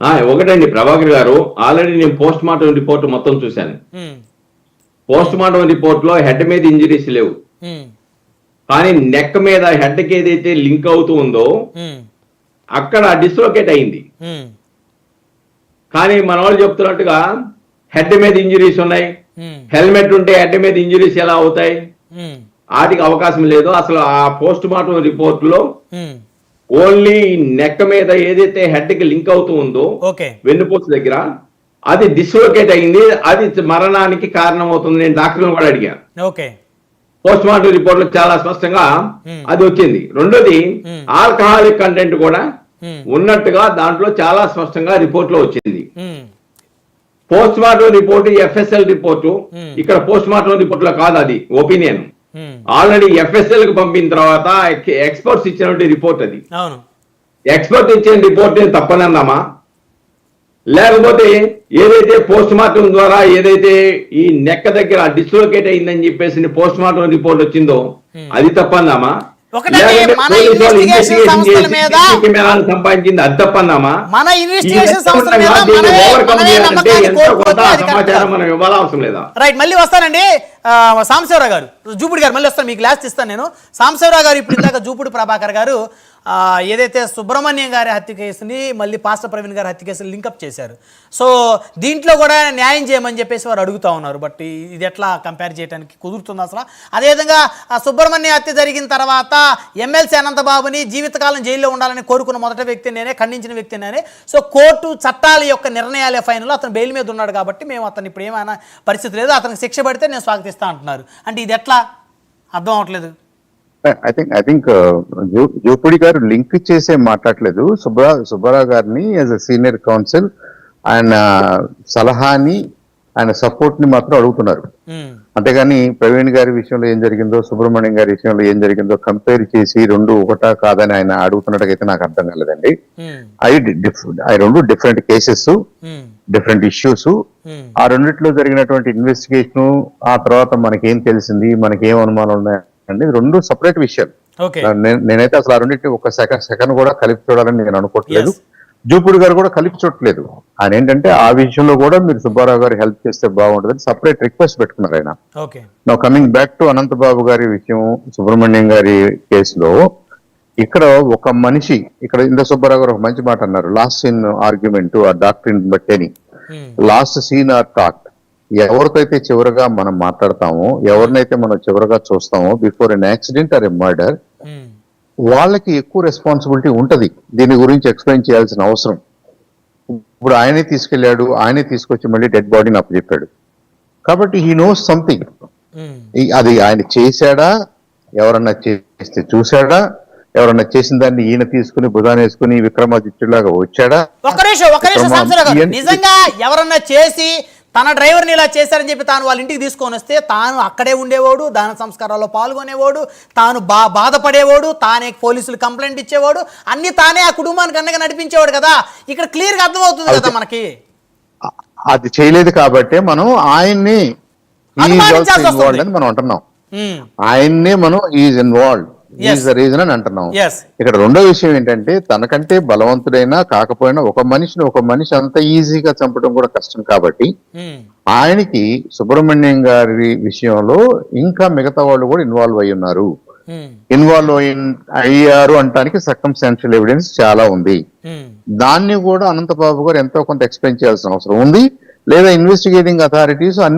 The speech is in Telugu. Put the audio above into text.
ఆ, ఒకటండి ప్రభాకర్ గారు ఆల్రెడీ నేను పోస్ట్ మార్టం రిపోర్ట్ మొత్తం చూశాను. ఉమ్, పోస్ట్ మార్టం రిపోర్ట్లో హెడ్ మీద ఇంజరీస్ లేవు. ఉమ్, కానీ నెక్ మీద హెడ్కి ఏదైతే లింక్ అవుతూ ఉందో అక్కడ డిస్లోకేట్ అయింది. కానీ మన వాళ్ళు చెప్తున్నట్టుగా హెడ్ మీద ఇంజరీస్ ఉన్నాయి. హెల్మెట్ ఉంటే హెడ్ మీద ఇంజరీస్ ఎలా అవుతాయి? వాటికి అవకాశం లేదు. అసలు ఆ పోస్ట్ మార్టం రిపోర్ట్లో. ఓన్లీ నెక్ మీద ఏదైతే హెడ్కి లింక్ అవుతూ ఉందో వెన్నుపూస దగ్గర అది డిస్లోకేట్ అయింది అది మరణానికి కారణం అవుతుంది నేను డాక్టర్ని కూడా అడిగాను పోస్ట్ మార్టం రిపోర్ట్లో చాలా స్పష్టంగా. అది వచ్చింది రెండోది. ఆల్కహాలిక్ కంటెంట్ కూడా ఉన్నట్టుగా దాంట్లో చాలా స్పష్టంగా రిపోర్ట్లో వచ్చింది post mortem report FSL report. ఇక్కడ పోస్ట్ మార్టం రిపోర్ట్లో కాదు అది ఒపీనియన్. ఆల్రెడీ ఎఫ్ఎస్ఎల్కి పంపిన తర్వాత ఎక్స్పర్ట్స్ ఇచ్చినటువంటి రిపోర్ట్ అది. ఎక్స్పర్ట్ ఇచ్చిన రిపోర్ట్ నేను తప్పనన్నామా? లేకపోతే ఏదైతే పోస్ట్ మార్టం ద్వారా ఏదైతే ఈ నెక్క దగ్గర డిస్లోకేట్ అయిందని చెప్పేసి పోస్ట్ మార్టం రిపోర్ట్ వచ్చిందో అది తప్పందామా మన ఇన్వెస్టిగేషన్ సంస్థల మీద సంపాదించింది? అది ఇన్వెస్టిగేషన్ సంస్థల మీద ఇవ్వాల్సిన లేదా? రైట్ మళ్ళీ వస్తానండి. సాంబశివరావు గారు జూపుడి గారు మళ్ళీ వస్తాను మీకు లాస్ట్ ఇస్తాను నేను. సాంబశివరావు గారు ఇప్పుడు ఇందాక జూపుడి ప్రభాకర్ గారు ఏదైతే సుబ్రహ్మణ్యం గారి హత్య కేసుని మళ్ళీ పాస్టర్ ప్రవీణ్ గారి హత్య కేసుని లింకప్ చేశారు. సో దీంట్లో కూడా న్యాయం చేయమని చెప్పేసి వారు అడుగుతా ఉన్నారు. బట్ ఇది ఎట్లా కంపేర్ చేయడానికి కుదురుతుంది అసలు? అదేవిధంగా ఆ సుబ్రహ్మణ్య హత్య జరిగిన తర్వాత ఎమ్మెల్సీ అనంతబాబుని జీవితకాలం జైల్లో ఉండాలని కోరుకున్న మొదటి వ్యక్తి నేనే ఖండించిన వ్యక్తి నేనే. సో కోర్టు చట్టాల యొక్క నిర్ణయాలే ఫైనల్. అతను బెయిల్ మీద ఉన్నాడు కాబట్టి మేము అతను ఇప్పుడు ఏమైనా పరిస్థితి లేదు. అతనికి శిక్ష పడితే నేను స్వాగతిస్తా అంటున్నారు. అంటే ఇది ఎట్లా? అర్థం అవట్లేదు I think I think Jopudi గారు లింక్ చేసే మాట్లాడలేదు. సుబ్బరా సుబ్బారావు గారిని యాజ్ అ సీనియర్ కౌన్సిల్ ఆయన సలహాని ఆయన సపోర్ట్ని మాత్రం అడుగుతున్నారు. ఉమ్, అంతేగాని ప్రవీణ్ గారి విషయంలో ఏం జరిగిందో సుబ్రహ్మణ్యం గారి విషయంలో ఏం జరిగిందో కంపేర్ చేసి రెండు ఒకటా కాదని ఆయన అడుగుతున్నట్టుగైతే నాకు అర్థం కాలేదండి. ఉమ్, అవి అవి రెండు డిఫరెంట్ కేసెస్ డిఫరెంట్ ఇష్యూస్ ఆ రెండిట్లో జరిగినటువంటి ఇన్వెస్టిగేషన్ ఆ తర్వాత మనకేం తెలిసింది మనకేం అనుమానాలు ఉన్నాయి అనేది రెండు సపరేట్ విషయాలు. నేనైతే అసలు ఆ రెండింటిని ఒక సెకండ్ సెకండ్ కూడా కలిపి చూడాలని నేను అనుకోవట్లేదు. జూపుడు గారు కూడా కలిపి చూడట్లేదు. ఆయన ఏంటంటే ఆ విషయంలో కూడా మీరు సుబ్బారావు గారు హెల్ప్ చేస్తే బాగుంటుంది సపరేట్ రిక్వెస్ట్ పెట్టుకున్నారు ఆయన. నా కమింగ్ బ్యాక్ టు అనంతబాబు గారి విషయం సుబ్రహ్మణ్యం గారి కేసులో ఇక్కడ ఒక మనిషి ఇక్కడ ఇంద సుబ్బారావు గారు ఒక మంచి మాట అన్నారు. లాస్ట్ సీన్ ఆర్గ్యుమెంట్ ఆ డాక్టరీన్ బట్టేని. Um, last seen or talk ఎవరితో అయితే చివరగా మనం మాట్లాడతామో ఎవరినైతే మనం చివరగా చూస్తామో before an accident or a murder వాళ్ళకి ఎక్కువ రెస్పాన్సిబిలిటీ ఉంటది. దీని గురించి ఎక్స్ప్లెయిన్ చేయాల్సిన అవసరం. ఇప్పుడు ఆయనే తీసుకెళ్ళాడు ఆయనే తీసుకొచ్చి మళ్ళీ డెడ్ బాడీని అప్పచెప్పాడు. కాబట్టి హీ నోస్ సంథింగ్ అది ఆయన చేశాడా? ఎవరన్నా చేస్తే చూశాడా? ఎవరన్నా చేసిన దాన్ని ఈయన తీసుకుని భుజాన్ని వేసుకుని విక్రమాదిత్యులాగా వచ్చాడా? నిజంగా ఎవరన్నా చేసి తన డ్రైవర్ని ఇలా చేశారని చెప్పి తాను వాళ్ళ ఇంటికి తీసుకొని వస్తే తాను అక్కడే ఉండేవాడు దాన సంస్కారాల్లో పాల్గొనేవాడు తాను బా బాధపడేవాడు తానే పోలీసులు కంప్లైంట్ ఇచ్చేవాడు అన్ని తానే ఆ కుటుంబానికి అండగా నడిపించేవాడు కదా. ఇక్కడ క్లియర్గా అర్థమవుతుంది కదా మనకి. అది చేయలేదు కాబట్టే మనం ఆయన్ని మనం అంటున్నాం. ఆయన్నే మనం is involve. Is the reason అని అంటున్నాం. ఇక్కడ రెండో విషయం ఏంటంటే తనకంటే బలవంతుడైనా కాకపోయినా ఒక మనిషిని ఒక మనిషి అంత ఈజీగా చంపడం కూడా కష్టం కాబట్టి ఉమ్, ఆయనకి సుబ్రహ్మణ్యం గారి విషయంలో ఇంకా మిగతా వాళ్ళు కూడా ఇన్వాల్వ్ అయి ఉన్నారు. ఇన్వాల్వ్ అయ్యారు అంటానికి సర్కమ్స్టాన్షియల్ ఎవిడెన్స్ చాలా ఉంది. ఉమ్. దాన్ని కూడా అనంతబాబు గారు ఎంతో కొంత ఎక్స్ప్లెయిన్ చేయాల్సిన అవసరం ఉంది. లేదా ఇన్వెస్టిగేటింగ్ అథారిటీస్ అన్ని